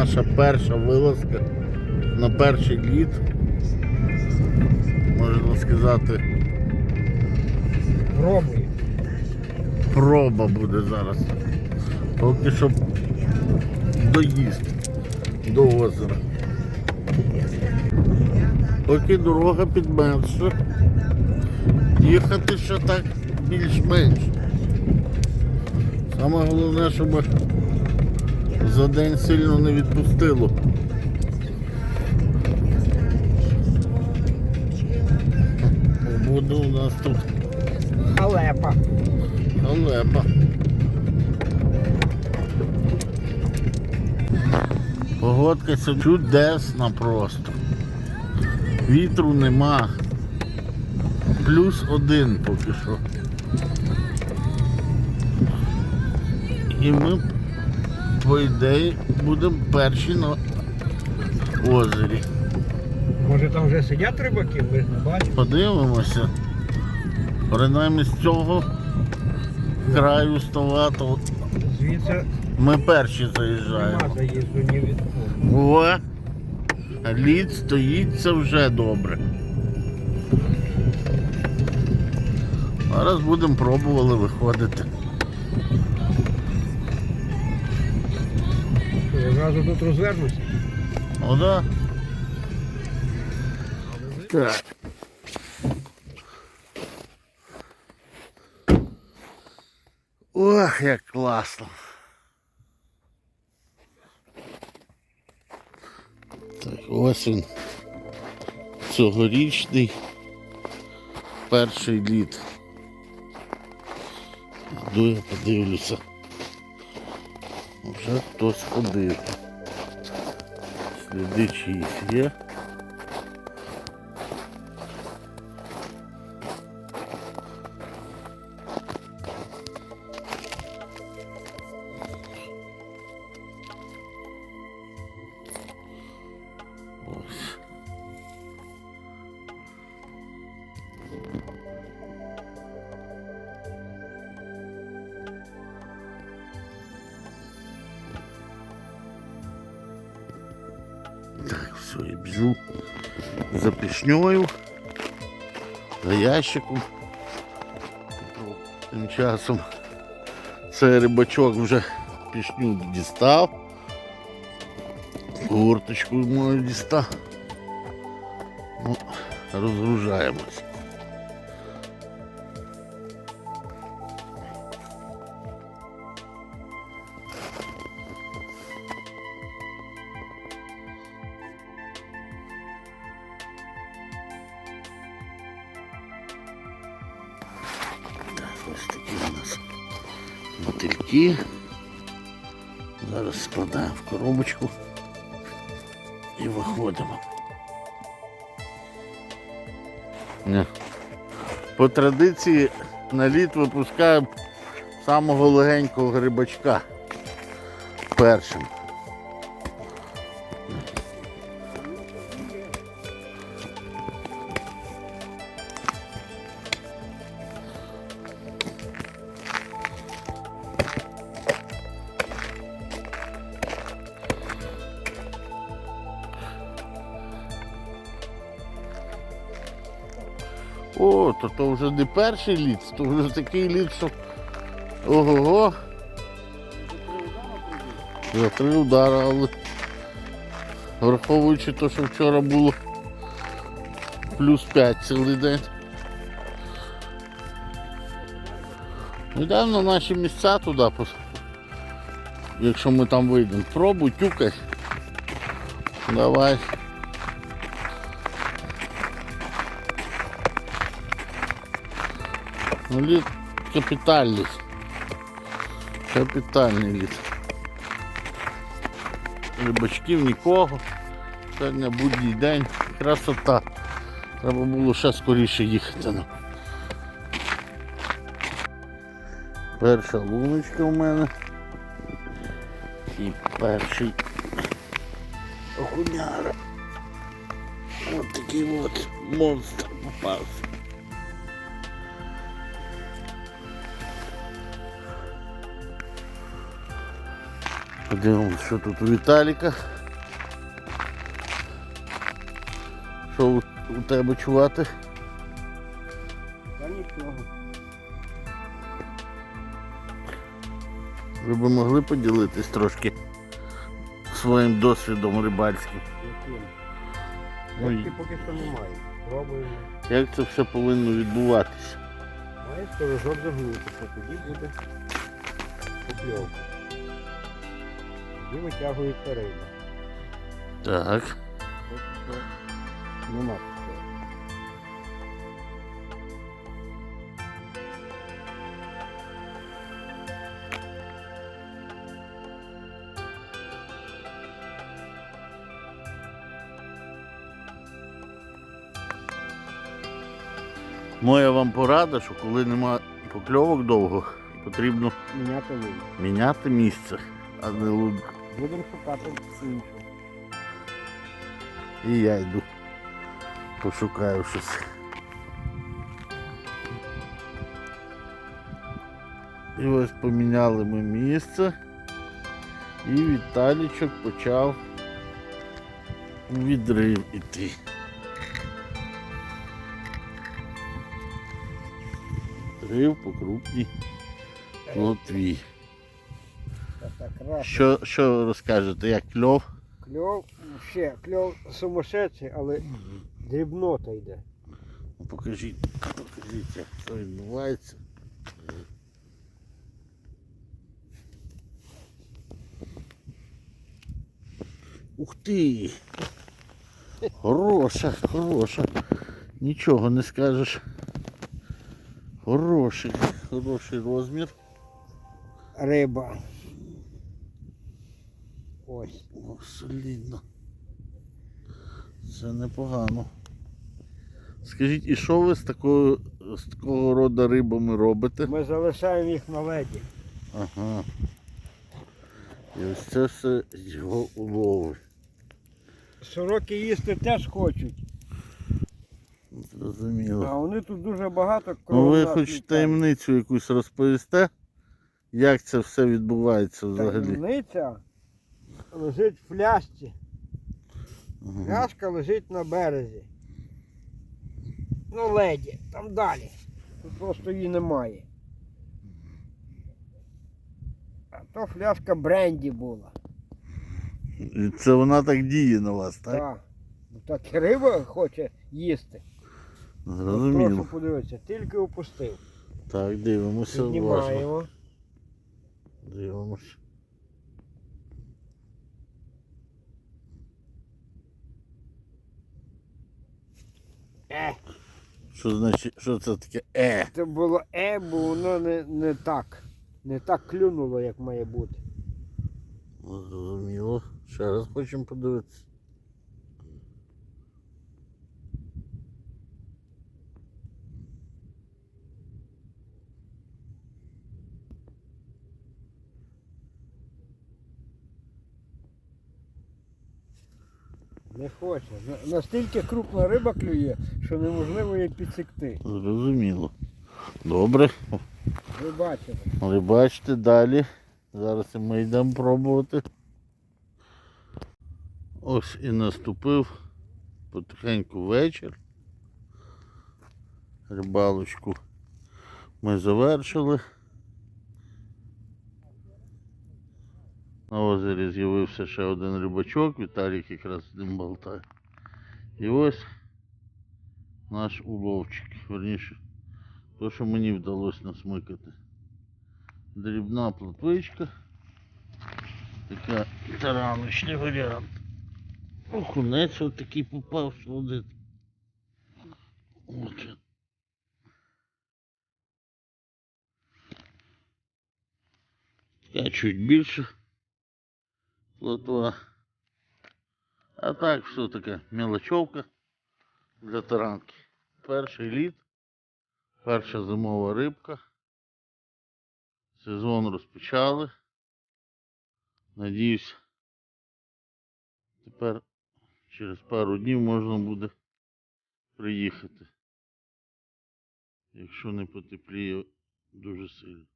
наша перша вилазка на перший лід. Можна сказати, Пробуй. проба буде зараз. Поки що доїзд до озера. Поки дорога підмерзла, їхати ще так більш-менш. Саме головне, щоб за день сильно не відпустило. Буде у нас тут Халепа. халепа. Погодка чудесна просто. Вітру нема. Плюс один поки що. І ми, по ідеї, будемо перші на озері. Може там вже сидять рибаки, ми ж не бачимо. Подивимося. Принаймні з цього краю стола, Звідси ми перші нема заїжджаємо. заїзду ні від кого. О, лід стоїть, це вже добре. Зараз будемо пробували виходити. Зразу тут розвернуся. Ну да. Так. Ох, як класно. Так, ось він. Цьогорічний перший лід. Йду я подивлюся. Вже хтось ходив. Сліди чиїсь є. Так, все, я біжу за пішньою, за ящиком. Тим часом цей рибачок вже пішню дістав. Гурточку мою дістав. Ну, розгружаємось. Ось такі у нас мотильки. Зараз складаємо в коробочку і виходимо. Ні. По традиції на лід випускаємо самого легенького грибачка першим. О, то то вже не перший лід, то вже такий лід, що ого-го. За три удари, але враховуючи те, що вчора було плюс 5 цілий день. Йдемо наші місця туди, якщо ми там вийдемо. Пробуй, тюкай. Давай. Ну, лід капітальний. Капітальний лід. Рибачків нікого. Сьогодні будній день. Красота. Треба було ще скоріше їхати. Ну. Перша луночка у мене. І перший окуняра. Ось такий от монстр попався. Подивимось, що тут у Віталіка. Що у, у тебе чувати? Та нічого. Ви б могли поділитись трошки своїм досвідом рибальським. Яким? Ой. Який поки що немає. Пробуємо. Як це все повинно відбуватися? Має сторожок загнутися, тоді буде покльовка. Тоді витягується риба. Так. Що Нема такого. Моя вам порада, що коли нема покльовок довго, потрібно Міняти міняти місце, а не луд. Будемо шукати іншу. І я йду. Пошукаю щось. І ось поміняли ми місце. І Віталічок почав відрив іти. Відрив по крупній плотві. Та. Що, що розкажете, як кльов? Кльов, ще кльов сумасшедший, але дрібнота йде. Ну, Покажіть, покажіть, як це відбувається. Ух ти! Хороша, хороша. Нічого не скажеш. Хороший, хороший розмір. Риба. Ось. О, солідно. Це непогано. Скажіть, і що ви з такого, з такого роду рибами робите? Ми залишаємо їх на леді. Ага. І ось це все його улови. Сороки їсти теж хочуть, Зрозуміло. а вони тут дуже багато Ну ви хоч таємницю якусь розповісте, як це все відбувається взагалі? Таємниця лежить в фляжці. Ага. Пляшка лежить на березі. Ну, леді, там далі. Тут просто її немає. А то фляжка бренді була. І це вона так діє на вас, так? Так. Ну так і риба хоче їсти. От Зрозуміло. Прошу подивитися, тільки опустив. Так, дивимося уважно. Піднімаємо. Дивимося. Е, Що значить, що це таке е? це було е, бо воно не, не так. Не так клюнуло, як має бути. Ну, Зрозуміло. Ще раз хочемо подивитися. Не хоче. Настільки крупна риба клює, що неможливо її підсекти. Зрозуміло. Добре. Ви бачите. Ви далі. Зараз і ми йдемо пробувати. Ось і наступив потихеньку вечір. Рибалочку ми завершили. На озері з'явився ще один рибачок, Віталік якраз з ним болтає. І ось наш уловчик. Верніше, то, що мені вдалося насмикати дрібна плотвичка. Така тараночний варіант. Окунець от такий попав один. От. Така чуть більше плотва. А так все таке мелочовка для таранки. Перший лід, перша зимова рибка. Сезон розпочали. Надіюсь, тепер через пару днів можна буде приїхати. Якщо не потепліє дуже сильно.